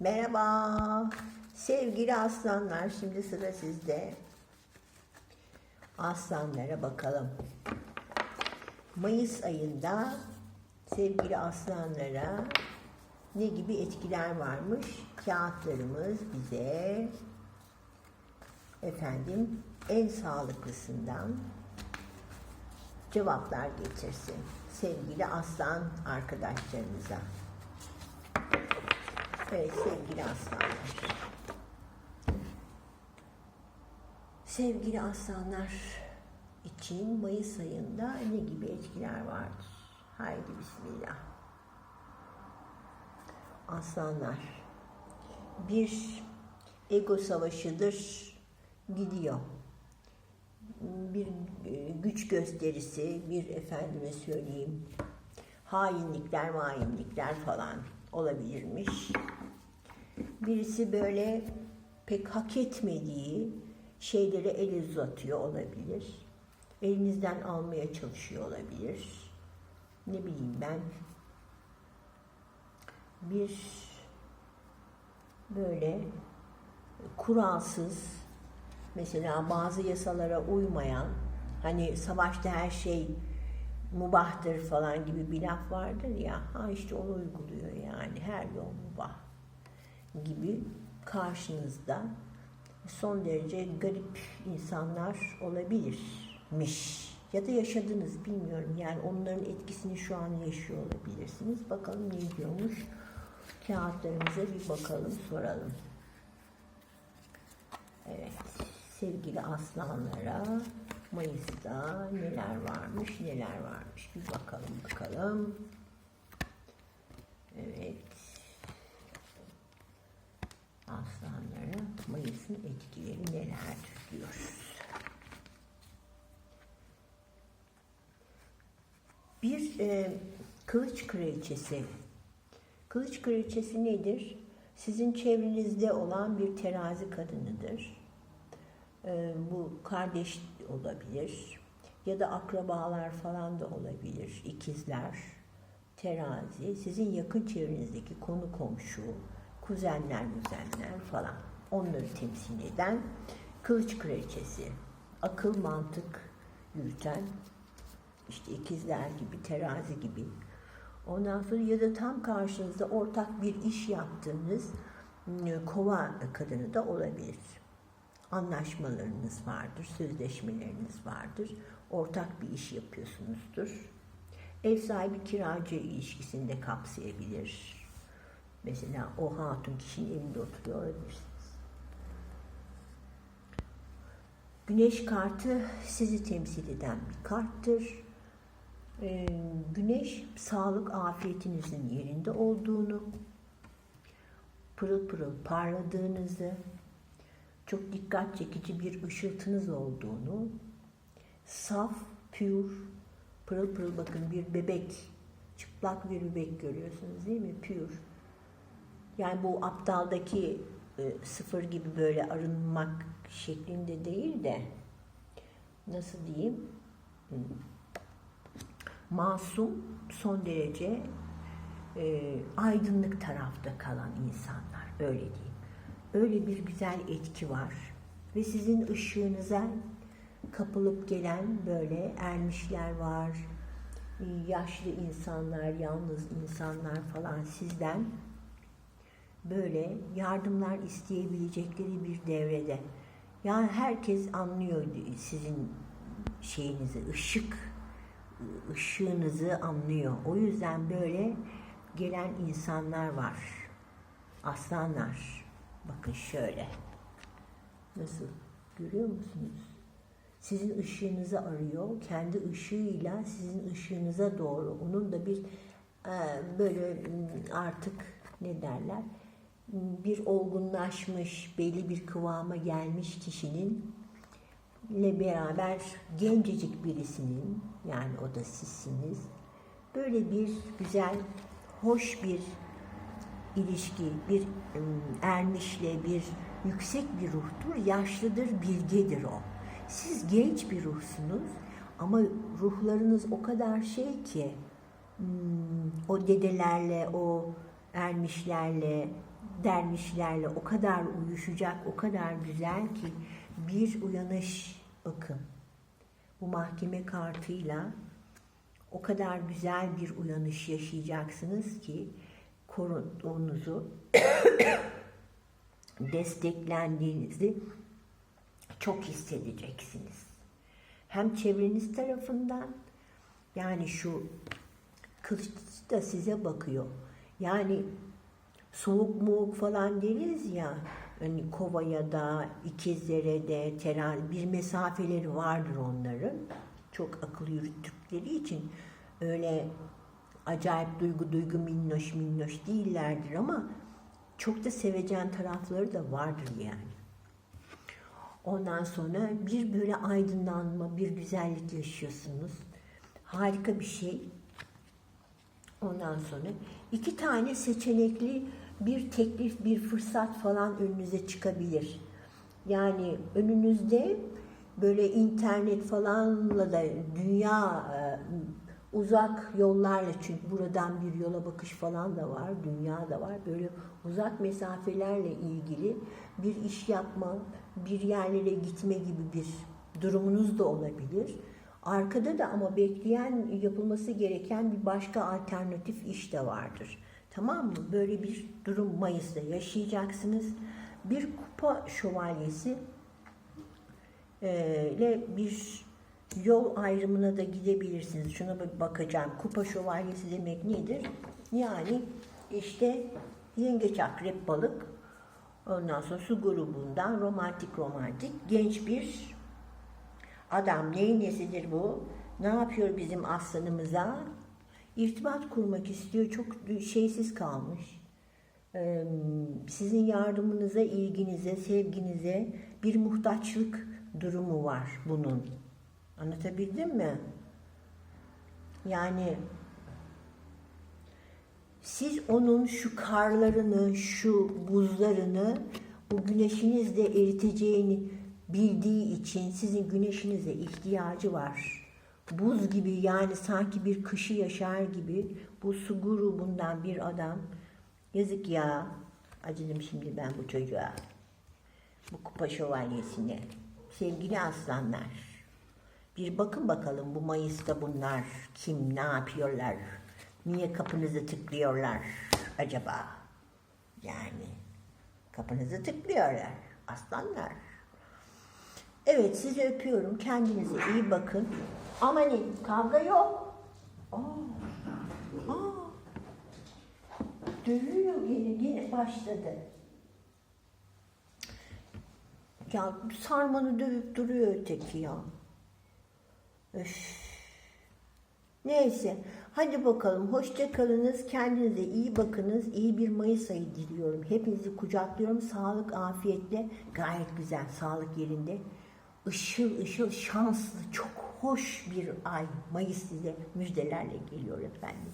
Merhaba sevgili aslanlar şimdi sıra sizde. Aslanlara bakalım. Mayıs ayında sevgili aslanlara ne gibi etkiler varmış? Kağıtlarımız bize efendim en sağlıklısından cevaplar getirsin. Sevgili aslan arkadaşlarımıza. Evet sevgili aslanlar. Sevgili aslanlar için Mayıs ayında ne gibi etkiler vardır? Haydi bismillah. Aslanlar. Bir ego savaşıdır gidiyor. Bir e, güç gösterisi, bir efendime söyleyeyim hainlikler, hainlikler falan olabilirmiş. Birisi böyle pek hak etmediği şeylere el uzatıyor olabilir. Elinizden almaya çalışıyor olabilir. Ne bileyim ben bir böyle kuralsız mesela bazı yasalara uymayan hani savaşta her şey mubahtır falan gibi bir laf vardır ya ha işte onu uyguluyor yani her yol mubah gibi karşınızda son derece garip insanlar olabilirmiş. Ya da yaşadınız bilmiyorum. Yani onların etkisini şu an yaşıyor olabilirsiniz. Bakalım ne diyormuş? Kağıtlarımıza bir bakalım soralım. Evet sevgili aslanlara Mayıs'ta neler varmış, neler varmış. Bir bakalım bakalım. Evet. Aslanlara Mayıs'ın etkileri nelerdir diyoruz. Bir e, kılıç kraliçesi. Kılıç kraliçesi nedir? Sizin çevrenizde olan bir terazi kadınıdır ee, bu kardeş olabilir ya da akrabalar falan da olabilir, ikizler, terazi, sizin yakın çevrenizdeki konu komşu, kuzenler, müzenler falan onları temsil eden kılıç kraliçesi, akıl mantık yürüten işte ikizler gibi, terazi gibi. Ondan sonra ya da tam karşınızda ortak bir iş yaptığınız ıı, kova kadını da olabilir anlaşmalarınız vardır, sözleşmeleriniz vardır. Ortak bir iş yapıyorsunuzdur. Ev sahibi kiracı ilişkisinde kapsayabilir. Mesela o hatun kişinin evinde oturuyor olabilirsiniz. Güneş kartı sizi temsil eden bir karttır. Ee, güneş sağlık afiyetinizin yerinde olduğunu, pırıl pırıl parladığınızı, çok dikkat çekici bir ışıltınız olduğunu, saf, pür, pırıl pırıl bakın bir bebek, çıplak bir bebek görüyorsunuz değil mi? Pür. Yani bu aptaldaki sıfır gibi böyle arınmak şeklinde değil de nasıl diyeyim? Hmm. Masum, son derece e, aydınlık tarafta kalan insanlar, öyle diyeyim öyle bir güzel etki var. Ve sizin ışığınıza kapılıp gelen böyle ermişler var, yaşlı insanlar, yalnız insanlar falan sizden böyle yardımlar isteyebilecekleri bir devrede. Yani herkes anlıyor sizin şeyinizi, ışık, ışığınızı anlıyor. O yüzden böyle gelen insanlar var. Aslanlar. Bakın şöyle. Nasıl? Görüyor musunuz? Sizin ışığınızı arıyor. Kendi ışığıyla sizin ışığınıza doğru. Onun da bir e, böyle artık ne derler? Bir olgunlaşmış, belli bir kıvama gelmiş kişinin ile beraber gencecik birisinin yani o da sizsiniz. Böyle bir güzel, hoş bir ilişki, bir ermişle, bir yüksek bir ruhtur, yaşlıdır, bilgedir o. Siz genç bir ruhsunuz ama ruhlarınız o kadar şey ki, o dedelerle, o ermişlerle, dervişlerle o kadar uyuşacak, o kadar güzel ki bir uyanış bakın. Bu mahkeme kartıyla o kadar güzel bir uyanış yaşayacaksınız ki koruduğunuzu, desteklendiğinizi çok hissedeceksiniz. Hem çevreniz tarafından yani şu kılıç da size bakıyor. Yani soğuk muğuk falan deriz ya hani kovaya da ikizlere de terazi bir mesafeleri vardır onların. Çok akıl yürüttükleri için öyle acayip duygu duygu minnoş minnoş değillerdir ama çok da sevecen tarafları da vardır yani. Ondan sonra bir böyle aydınlanma, bir güzellik yaşıyorsunuz. Harika bir şey. Ondan sonra iki tane seçenekli bir teklif, bir fırsat falan önünüze çıkabilir. Yani önünüzde böyle internet falanla da dünya e, uzak yollarla çünkü buradan bir yola bakış falan da var, dünya da var. Böyle uzak mesafelerle ilgili bir iş yapma, bir yerlere gitme gibi bir durumunuz da olabilir. Arkada da ama bekleyen, yapılması gereken bir başka alternatif iş de vardır. Tamam mı? Böyle bir durum Mayıs'ta yaşayacaksınız. Bir kupa şövalyesi e, ile bir yol ayrımına da gidebilirsiniz. Şuna bir bakacağım. Kupa şövalyesi demek nedir? Yani işte yengeç akrep balık ondan sonra su grubundan romantik romantik genç bir adam neyin nesidir bu? Ne yapıyor bizim aslanımıza? İrtibat kurmak istiyor. Çok şeysiz kalmış. Sizin yardımınıza, ilginize, sevginize bir muhtaçlık durumu var bunun. Anlatabildim mi? Yani siz onun şu karlarını, şu buzlarını bu güneşinizle eriteceğini bildiği için sizin güneşinize ihtiyacı var. Buz gibi yani sanki bir kışı yaşar gibi bu su grubundan bir adam yazık ya acıdım şimdi ben bu çocuğa bu kupa şövalyesine. Sevgili aslanlar bir bakın bakalım bu Mayıs'ta bunlar kim ne yapıyorlar niye kapınızı tıklıyorlar acaba? Yani kapınızı tıklıyorlar aslanlar Evet sizi öpüyorum. Kendinize iyi bakın. Amanin kavga yok. Aa, aa. Dövüyor yine, yine başladı. Ya sarmanı dövüp duruyor öteki ya. Öf. Neyse. Hadi bakalım. Hoşça kalınız. Kendinize iyi bakınız. İyi bir Mayıs ayı diliyorum. Hepinizi kucaklıyorum. Sağlık, afiyetle. Gayet güzel. Sağlık yerinde ışıl ışıl şanslı, çok hoş bir ay Mayıs size müjdelerle geliyor efendim.